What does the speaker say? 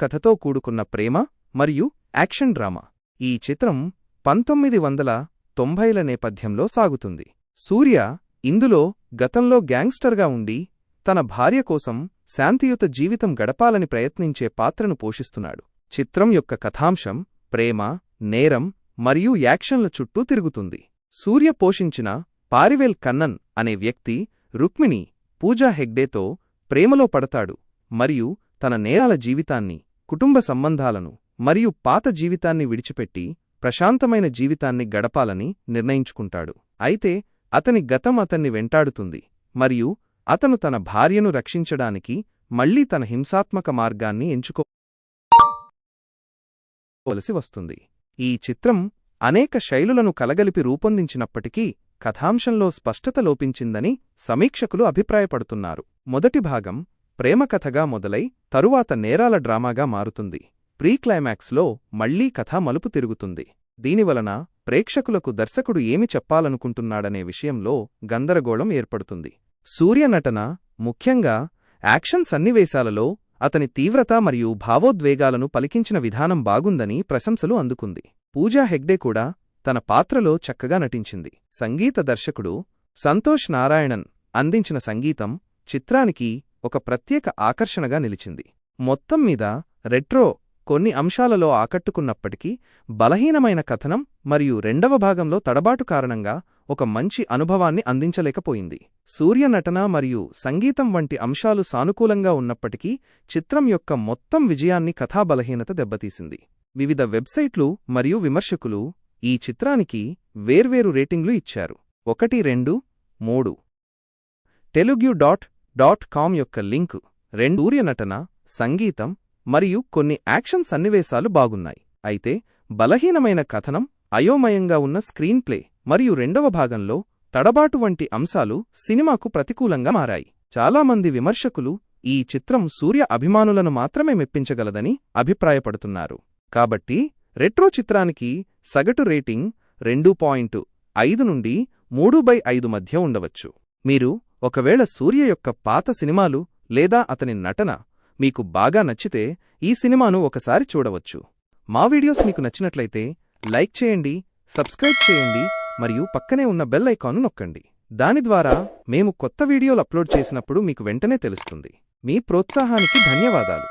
కథతో కూడుకున్న ప్రేమ మరియు యాక్షన్ డ్రామా. ఈ చిత్రం పంతొమ్మిది వందల తొంభైల నేపథ్యంలో సాగుతుంది. సూర్య ఇందులో గతంలో గ్యాంగ్స్టర్గా ఉండి తన భార్య కోసం శాంతియుత జీవితం గడపాలని ప్రయత్నించే పాత్రను పోషిస్తున్నాడు. చిత్రం యొక్క కథాంశం ప్రేమ నేరం మరియు యాక్షన్ల చుట్టూ తిరుగుతుంది. సూర్య పోషించిన పారివేల్ కన్నన్ అనే వ్యక్తి రుక్మిణి పూజా హెగ్డేతో ప్రేమలో పడతాడు మరియు తన నేరాల జీవితాన్ని కుటుంబ సంబంధాలను మరియు పాత జీవితాన్ని విడిచిపెట్టి ప్రశాంతమైన జీవితాన్ని గడపాలని నిర్ణయించుకుంటాడు. అయితే అతని గతం అతన్ని వెంటాడుతుంది మరియు అతను తన భార్యను రక్షించడానికి మళ్ళీ తన హింసాత్మక మార్గాన్ని ఎంచుకోవలసి వస్తుంది. ఈ చిత్రం అనేక శైలులను కలగలిపి రూపొందించినప్పటికీ కథాంశంలో స్పష్టత లోపించిందని సమీక్షకులు అభిప్రాయపడుతున్నారు. మొదటి భాగం ప్రేమకథగా మొదలై తరువాత నేరాల డ్రామాగా మారుతుంది. ప్రీక్లైమాక్స్లో మళ్ళీ కథ మలుపు తిరుగుతుంది. దీనివలన ప్రేక్షకులకు దర్శకుడు ఏమి చెప్పాలనుకుంటున్నాడనే విషయంలో గందరగోళం ఏర్పడుతుంది. సూర్యనటన ముఖ్యంగా యాక్షన్ సన్నివేశాలలో అతని తీవ్రత మరియు భావోద్వేగాలను పలికించిన విధానం బాగుందని ప్రశంసలు అందుకుంది. పూజా హెగ్డే కూడా తన పాత్రలో చక్కగా నటించింది. సంగీత దర్శకుడు సంతోష్ నారాయణన్ అందించిన సంగీతం చిత్రానికి ఒక ప్రత్యేక ఆకర్షణగా నిలిచింది. మొత్తం మీద రెట్రో కొన్ని అంశాలలో ఆకట్టుకున్నప్పటికీ బలహీనమైన కథనం మరియు రెండవ భాగంలో తడబాటు కారణంగా ఒక మంచి అనుభవాన్ని అందించలేకపోయింది. సూర్యనటన మరియు సంగీతం వంటి అంశాలు సానుకూలంగా ఉన్నప్పటికీ చిత్రం యొక్క మొత్తం విజయాన్ని కథాబలహీనత దెబ్బతీసింది. వివిధ వెబ్సైట్లు మరియు విమర్శకులు ఈ చిత్రానికి వేర్వేరు రేటింగ్లు ఇచ్చారు. ఒకటి రెండు మూడు. తెలుగు డాట్ డాట్ కామ్ యొక్క లింకు రెండు సూర్యనటన సంగీతం మరియు కొన్ని యాక్షన్ సన్నివేశాలు బాగున్నాయి. అయితే బలహీనమైన కథనం అయోమయంగా ఉన్న స్క్రీన్ ప్లే మరియు రెండవ భాగంలో తడబాటు వంటి అంశాలు సినిమాకు ప్రతికూలంగా మారాయి. చాలామంది విమర్శకులు ఈ చిత్రం సూర్య అభిమానులను మాత్రమే మెప్పించగలదని అభిప్రాయపడుతున్నారు. కాబట్టి రెట్రో చిత్రానికి సగటు రేటింగ్ రెండు పాయింట్ ఐదు నుండి మూడు బై ఐదు మధ్య ఉండవచ్చు. మీరు ఒకవేళ సూర్య యొక్క పాత సినిమాలు లేదా అతని నటన మీకు బాగా నచ్చితే ఈ సినిమాను ఒకసారి చూడవచ్చు. మా వీడియోస్ మీకు నచ్చినట్లయితే లైక్ చేయండి సబ్స్క్రైబ్ చేయండి మరియు పక్కనే ఉన్న బెల్ ఐకాను నొక్కండి. దాని ద్వారా మేము కొత్త వీడియోలు అప్లోడ్ చేసినప్పుడు మీకు వెంటనే తెలుస్తుంది. మీ ప్రోత్సాహానికి ధన్యవాదాలు.